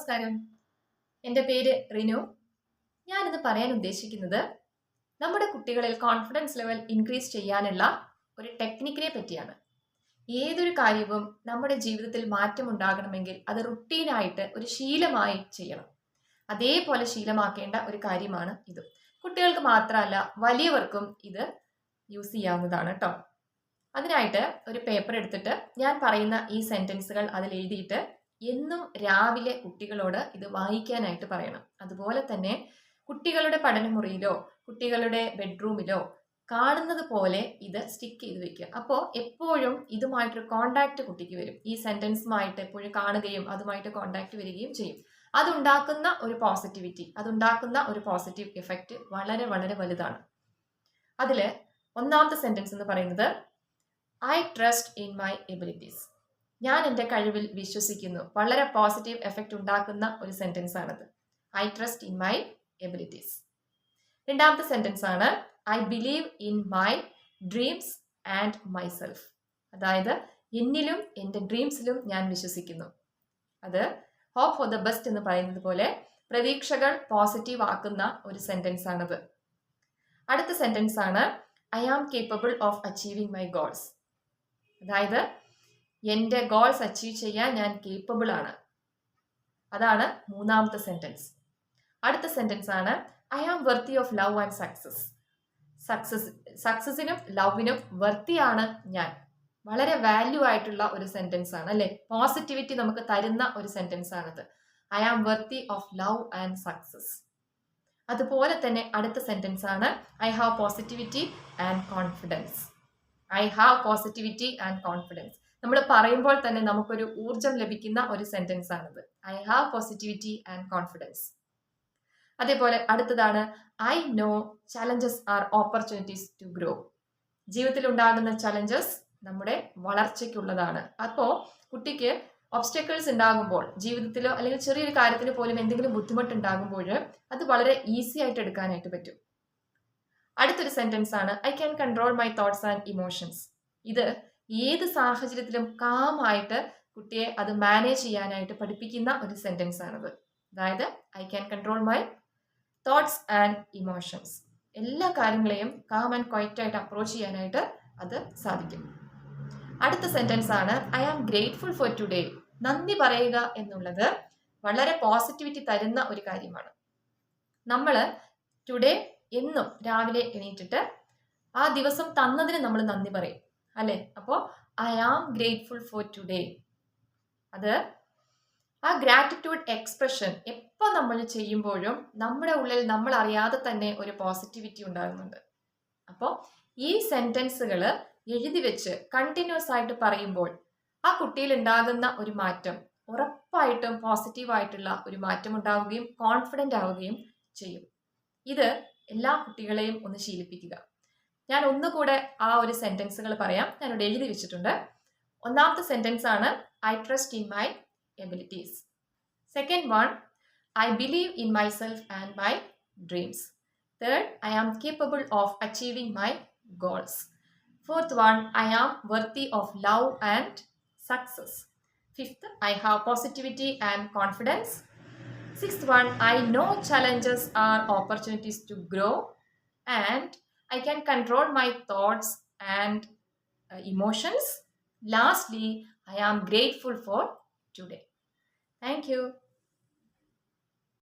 നമസ്കാരം. എന്റെ പേര് റിനു. ഞാനിത് പറയാൻ ഉദ്ദേശിക്കുന്നത് നമ്മുടെ കുട്ടികളിൽ കോൺഫിഡൻസ് ലെവൽ ഇൻക്രീസ് ചെയ്യാനുള്ള ഒരു ടെക്നിക്കിനെ പറ്റിയാണ്. ഏതൊരു കാര്യവും നമ്മുടെ ജീവിതത്തിൽ മാറ്റം ഉണ്ടാകണമെങ്കിൽ അത് റുട്ടീനായിട്ട് ഒരു ശീലമായി ചെയ്യണം. അതേപോലെ ശീലമാക്കേണ്ട ഒരു കാര്യമാണ് ഇത്. കുട്ടികൾക്ക് മാത്രമല്ല വലിയവർക്കും ഇത് യൂസ് ചെയ്യാവുന്നതാണ് കേട്ടോ അതിനായിട്ട് ഒരു പേപ്പർ എടുത്തിട്ട് ഞാൻ പറയുന്ന ഈ സെന്റൻസുകൾ അതിൽ എഴുതിയിട്ട് എന്നും രാവിലെ കുട്ടികളോട് ഇത് വായിക്കാനായിട്ട് പറയണം. അതുപോലെ തന്നെ കുട്ടികളുടെ പഠനമുറിയിലോ കുട്ടികളുടെ ബെഡ്റൂമിലോ കാണുന്നത് പോലെ ഇത് സ്റ്റിക്ക് ചെയ്ത് വെക്കുക. അപ്പോൾ എപ്പോഴും ഇതുമായിട്ടൊരു കോണ്ടാക്ട് കുട്ടിക്ക് വരും. ഈ സെന്റൻസുമായിട്ട് എപ്പോഴും കാണുകയും അതുമായിട്ട് കോണ്ടാക്ട് വരികയും ചെയ്യും. അതുണ്ടാക്കുന്ന ഒരു പോസിറ്റിവിറ്റി അതുണ്ടാക്കുന്ന ഒരു പോസിറ്റീവ് എഫക്റ്റ് വളരെ വളരെ വലുതാണ്. അതിൽ ഒന്നാമത്തെ സെന്റൻസ് എന്ന് പറയുന്നത് I trust in my abilities ഞാൻ എന്റെ കഴിവിൽ വിശ്വസിക്കുന്നു. വളരെ പോസിറ്റീവ് എഫക്റ്റ് ഉണ്ടാക്കുന്ന ഒരു സെന്റൻസ് ആണത്. I trust in my abilities രണ്ടാമത്തെ സെന്റൻസ് ആണ് I believe in my dreams and myself അതായത് എന്നിലും എന്റെ ഡ്രീംസിലും ഞാൻ വിശ്വസിക്കുന്നു. അത് ഹോപ്പ് ഫോർ ദ ബെസ്റ്റ് എന്ന് പറയുന്നത് പോലെ പ്രതീക്ഷകൾ പോസിറ്റീവ് ആക്കുന്ന ഒരു സെന്റൻസ് ആണത്. അടുത്ത സെന്റൻസ് ആണ് I am capable of achieving my goals അതായത് എന്റെ ഗോൾസ് അച്ചീവ് ചെയ്യാൻ ഞാൻ കേപ്പബിൾ ആണ്. അതാണ് മൂന്നാമത്തെ സെന്റൻസ് അടുത്ത സെന്റൻസ് ആണ് I am worthy of love and success success സക്സസിനും ലവിനും വർത്തിയാണ് ഞാൻ. വളരെ വാല്യൂ ആയിട്ടുള്ള ഒരു സെന്റൻസ് ആണ് അല്ലെ? പോസിറ്റിവിറ്റി നമുക്ക് തരുന്ന ഒരു സെന്റൻസ് ആണത്. I am worthy of love and success അതുപോലെ തന്നെ അടുത്ത സെന്റൻസ് ആണ് I have positivity and confidence I have positivity and confidence നമ്മൾ പറയുമ്പോൾ തന്നെ നമുക്കൊരു ഊർജം ലഭിക്കുന്ന ഒരു സെന്റൻസ് ആണിത്. I have positivity and confidence അതേപോലെ അടുത്തതാണ് I know challenges are opportunities to grow ജീവിതത്തിൽ ഉണ്ടാകുന്ന ചലഞ്ചസ് നമ്മുടെ വളർച്ചയ്ക്കുള്ളതാണ്. അപ്പോൾ കുട്ടിക്ക് ഒബ്സ്റ്റക്കിൾസ് ഉണ്ടാകുമ്പോൾ ജീവിതത്തിലോ അല്ലെങ്കിൽ ചെറിയൊരു കാര്യത്തിൽ പോലും എന്തെങ്കിലും ബുദ്ധിമുട്ട് ഉണ്ടാകുമ്പോൾ അത് വളരെ ഈസി ആയിട്ട് എടുക്കാനായിട്ട് പറ്റും. അടുത്തൊരു സെന്റൻസ് ആണ് I can control my thoughts and emotions ഇത് ഏത് സാഹചര്യത്തിലും കാമായിട്ട് കുട്ടിയെ അത് മാനേജ് ചെയ്യാനായിട്ട് പഠിപ്പിക്കുന്ന ഒരു സെന്റൻസ് ആണത്. അതായത് I can control my thoughts and emotions എല്ലാ കാര്യങ്ങളെയും കാം ആൻഡ് ക്വൈറ്റ് ആയിട്ട് അപ്രോച്ച് ചെയ്യാനായിട്ട് അത് സാധിക്കും. അടുത്ത സെന്റൻസ് ആണ് I am grateful for today നന്ദി പറയുക എന്നുള്ളത് വളരെ പോസിറ്റിവിറ്റി തരുന്ന ഒരു കാര്യമാണ്. നമ്മൾ ടുഡേ എന്നും രാവിലെ എണീറ്റിട്ട് ആ ദിവസം തന്നതിന് നമ്മൾ നന്ദി പറയും. അല്ലേ? അപ്പോ I am grateful for today അത് ആ ഗ്രാറ്റിറ്റ്യൂഡ് എക്സ്പ്രഷൻ എപ്പോൾ നമ്മൾ ചെയ്യുമ്പോഴും നമ്മുടെ ഉള്ളിൽ നമ്മൾ അറിയാതെ തന്നെ ഒരു പോസിറ്റിവിറ്റി ഉണ്ടാകുന്നുണ്ട്. അപ്പോൾ ഈ സെന്റൻസുകൾ എഴുതി വെച്ച് കണ്ടിന്യൂസ് ആയിട്ട് പറയുമ്പോൾ ആ കുട്ടിയിൽ ഉണ്ടാകുന്ന ഒരു മാറ്റം ഉറപ്പായിട്ടും പോസിറ്റീവായിട്ടുള്ള ഒരു മാറ്റം ഉണ്ടാവുകയും കോൺഫിഡന്റ് ആവുകയും ചെയ്യും. ഇത് എല്ലാ കുട്ടികളെയും ഒന്ന് ശീലിപ്പിക്കുക. ഞാൻ ഒന്നുകൂടെ ആ ഒരു സെന്റൻസുകൾ പറയാം. ഞാനിവിടെ എഴുതി വെച്ചിട്ടുണ്ട്. ഒന്നാമത്തെ സെന്റൻസ് ആണ് I trust in my abilities second one I believe in myself and my dreams third I am capable of achieving my goals fourth one I am worthy of love and success fifth I have positivity and confidence sixth one I know challenges are opportunities to grow and I can control my thoughts and uh, emotions. Lastly, I am grateful for today. Thank you.